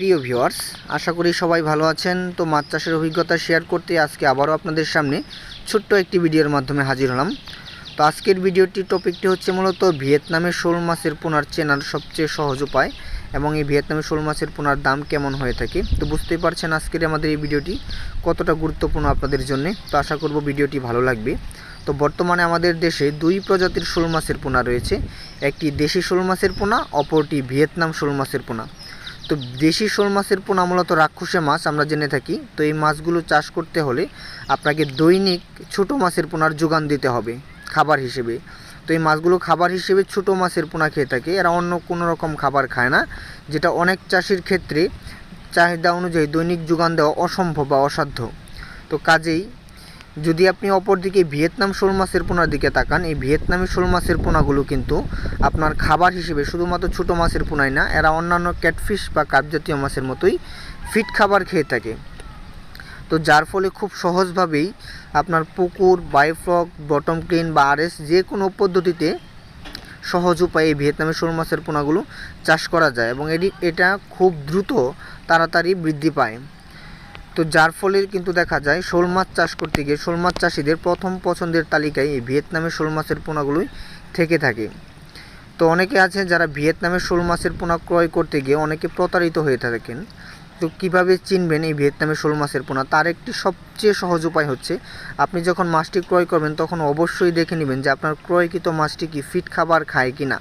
প্রিয় ভিউয়ার্স, আশা করি সবাই ভালো আছেন। তো মাছ চাষের অভিজ্ঞতা শেয়ার করতে আজকে আবারও আপনাদের সামনে ছোট্ট একটি ভিডিওর মাধ্যমে হাজির হলাম। তো আজকের ভিডিওটির টপিকটি হচ্ছে মূলত ভিয়েতনামের শোল মাছের পোনার চেনার সবচেয়ে সহজ উপায় এবং এই ভিয়েতনামের শোল মাছের পোনার দাম কেমন হয়ে থাকে। তো বুঝতেই পারছেন আজকের আমাদের এই ভিডিওটি কতটা গুরুত্বপূর্ণ আপনাদের জন্য। তো আশা করব ভিডিওটি ভালো লাগবে। তো বর্তমানে আমাদের দেশে দুই প্রজাতির শোল মাছের পোনা রয়েছে। একটি দেশি শোল মাছের পোনা, অপরটি ভিয়েতনাম শোল মাছের পোনা। তো দেশি শোল মাছের পোনা মূলত রাক্ষসে মাছ, আমরা জেনে থাকি। তো এই মাছগুলো চাষ করতে হলে আপনাকে দৈনিক ছোট মাছের পোনার যোগান দিতে হবে, খাবার হিসেবে। তো এই মাছগুলো খাবার হিসেবে ছোট মাছের পোনা খেয়ে থাকে, এরা অন্য কোনো রকম খাবার খায় না, যেটা অনেক চাষির ক্ষেত্রে চাহিদা অনুযায়ী দৈনিক যোগান দেওয়া অসম্ভব বা অসাধ্য। তো কাজেই যদি আপনি অপরদিকে ভিয়েতনাম শোল মাছের পোনার দিকে তাকান, এই ভিয়েতনামি শোল মাছের পোনাগুলো কিন্তু আপনার খাবার হিসেবে শুধুমাত্র ছোটো মাছের পোনাই না, এরা অন্যান্য ক্যাটফিশ বা কাপ জাতীয় মাছের মতোই ফিট খাবার খেয়ে থাকে। তো যার ফলে খুব সহজভাবেই আপনার পুকুর বায়োফ্লক বটম ক্লিন বা আরএস যে কোনো পদ্ধতিতে সহজ উপায়ে এই ভিয়েতনামের শোল মাছের পোনাগুলো চাষ করা যায় এবং এটি, এটা খুব দ্রুত তাড়াতাড়ি বৃদ্ধি পায়। তো যার ফলে কিন্তু দেখা যায় শোল মাছ চাষ করতে গিয়ে শোল মাছ চাষিদের প্রথম পছন্দের তালিকায় এই ভিয়েতনামের শোল মাছের পোনাগুলোই থেকে থাকে। তো অনেকে আছে যারা ভিয়েতনামের শোল মাছের পোনা ক্রয় করতে গিয়ে অনেকে প্রতারিত হয়ে থাকেন। তো কীভাবে চিনবেন এই ভিয়েতনামের শোল মাছের পোনা? তার একটি সবচেয়ে সহজ উপায় হচ্ছে, আপনি যখন মাছটি ক্রয় করবেন তখন অবশ্যই দেখে নেবেন যে আপনার ক্রয়কৃত মাছটি কি ফিট খাবার খায় কি না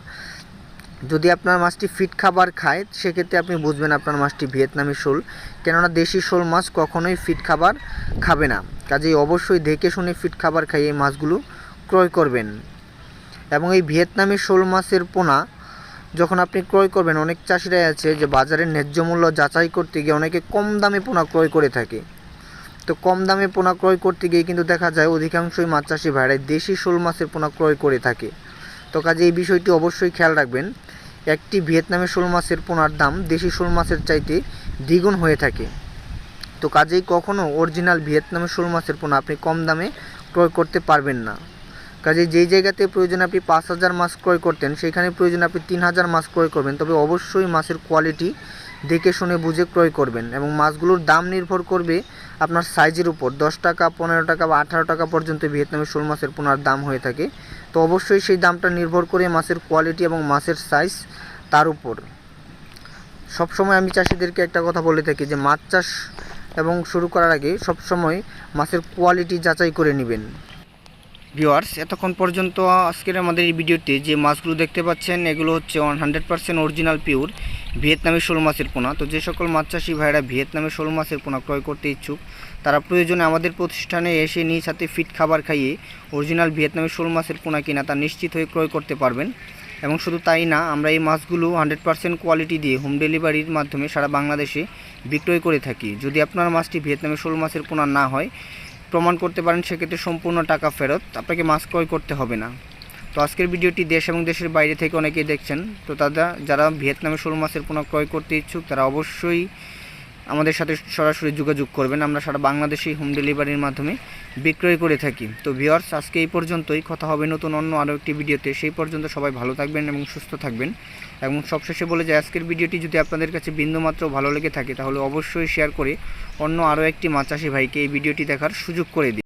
যদি আপনার মাছটি ফিট খাবার খায়, সেক্ষেত্রে আপনি বুঝবেন আপনার মাছটি ভিয়েতনামি শোল। কেননা দেশি শোল মাছ কখনোই ফিট খাবার খাবে না। কাজেই অবশ্যই দেখে শুনে ফিট খাবার খাইয়ে এই মাছগুলো ক্রয় করবেন। এবং এই ভিয়েতনামি শোল মাছের পোনা, যখন আপনি ক্রয় করবেন, অনেক চাষিরাই আছে যে বাজারের ন্যায্য মূল্য যাচাই করতে গিয়ে অনেকে কম দামে পোনা ক্রয় করে থাকে। তো কম দামে পোনা ক্রয় করতে গিয়ে কিন্তু দেখা যায়, অধিকাংশই মাছ চাষি ভাইরাই দেশি শোল মাছের পোনা ক্রয় করে থাকে। তো কাজে এই বিষয়টি অবশ্যই খেয়াল রাখবেন। একটি ভিয়েতনামের শোল মাছের পোনার দাম দেশি শোল মাছের চাইতে দ্বিগুণ হয়ে থাকে। তো কাজেই কখনও অরিজিনাল ভিয়েতনামের শোল মাছের পোনা আপনি কম দামে ক্রয় করতে পারবেন না। কাজেই যেই জায়গাতে প্রয়োজন আপনি পাঁচ হাজার মাছ ক্রয় করতেন, সেখানে প্রয়োজন আপনি তিন হাজার মাছ ক্রয় করবেন। তবে অবশ্যই মাছের কোয়ালিটি দেখে শুনে বুঝে ক্রয় করবেন এবং মাছগুলোর দাম নির্ভর করবে আপনার সাইজের উপর। দশ টাকা, পনেরো টাকা বা আঠারো টাকা পর্যন্ত ভিয়েতনামের শোল মাছের পোনার দাম হয়ে থাকে। তো অবশ্যই সেই দামটা নির্ভর করে মাছের কোয়ালিটি এবং মাছের সাইজ তার উপর। সবসময় আমি চাষিদেরকে একটা কথা বলে থাকি যে, মাছ চাষ এবং শুরু করার আগে সবসময় মাছের কোয়ালিটি যাচাই করে নেবেন। ভিওয়ার্স এতক্ষণ পর্যন্ত আজকের আমাদের এই ভিডিওতে যে মাছগুলো দেখতে পাচ্ছেন, এগুলো হচ্ছে one hundred percent original pure ভিয়েতনামি শোল মাছের পোনা। তো যে সকল মাছ চাষি ভাইরা ভিয়েতনামি শোল মাছের পোনা ক্রয় করতে ইচ্ছুক, তারা প্রয়োজনে আমাদের প্রতিষ্ঠানে এসে নিজ হাতে ফিট খাবার খাইয়ে অরিজিনাল ভিয়েতনামি শোল মাছের পোনা কিনা তা নিশ্চিত হয়ে ক্রয় করতে পারবেন। এবং শুধু তাই না, আমরা এই মাছগুলো হান্ড্রেড পার্সেন্ট কোয়ালিটি দিয়ে হোম ডেলিভারির মাধ্যমে সারা বাংলাদেশে বিক্রয় করে থাকি। যদি আপনার মাছটি ভিয়েতনামি শোল মাছের পোনা না হয়, প্রমাণ করতে পারেন সেক্ষেত্রে সম্পূর্ণ টাকা ফেরত। আপনাকে মাছ ক্রয় করতে হবে না। তো আজকের ভিডিওটি দেশ এবং দেশের বাইরে থেকে অনেকেই দেখছেন। তো তারা যারা ভিয়েতনামে শোল মাছের পোনা ক্রয় করতে ইচ্ছুক, তারা অবশ্যই আমাদের সাথে সরাসরি যোগাযোগ করবেন। আমরা সারা বাংলাদেশেই হোম ডেলিভারির মাধ্যমে বিক্রয় করে থাকি। তো ভিওয়ার্স আজকে এই পর্যন্তই। কথা হবে নতুন অন্য আরও একটি ভিডিওতে। সেই পর্যন্ত সবাই ভালো থাকবেন এবং সুস্থ থাকবেন। এবং সবশেষে বলে যে আজকের ভিডিওটি যদি আপনাদের কাছে বিন্দুমাত্র ভালো লেগে থাকে, তাহলে অবশ্যই শেয়ার করে অন্য আরও একটি মাছাশি ভাইকে এই ভিডিওটি দেখার সুযোগ করে দিন।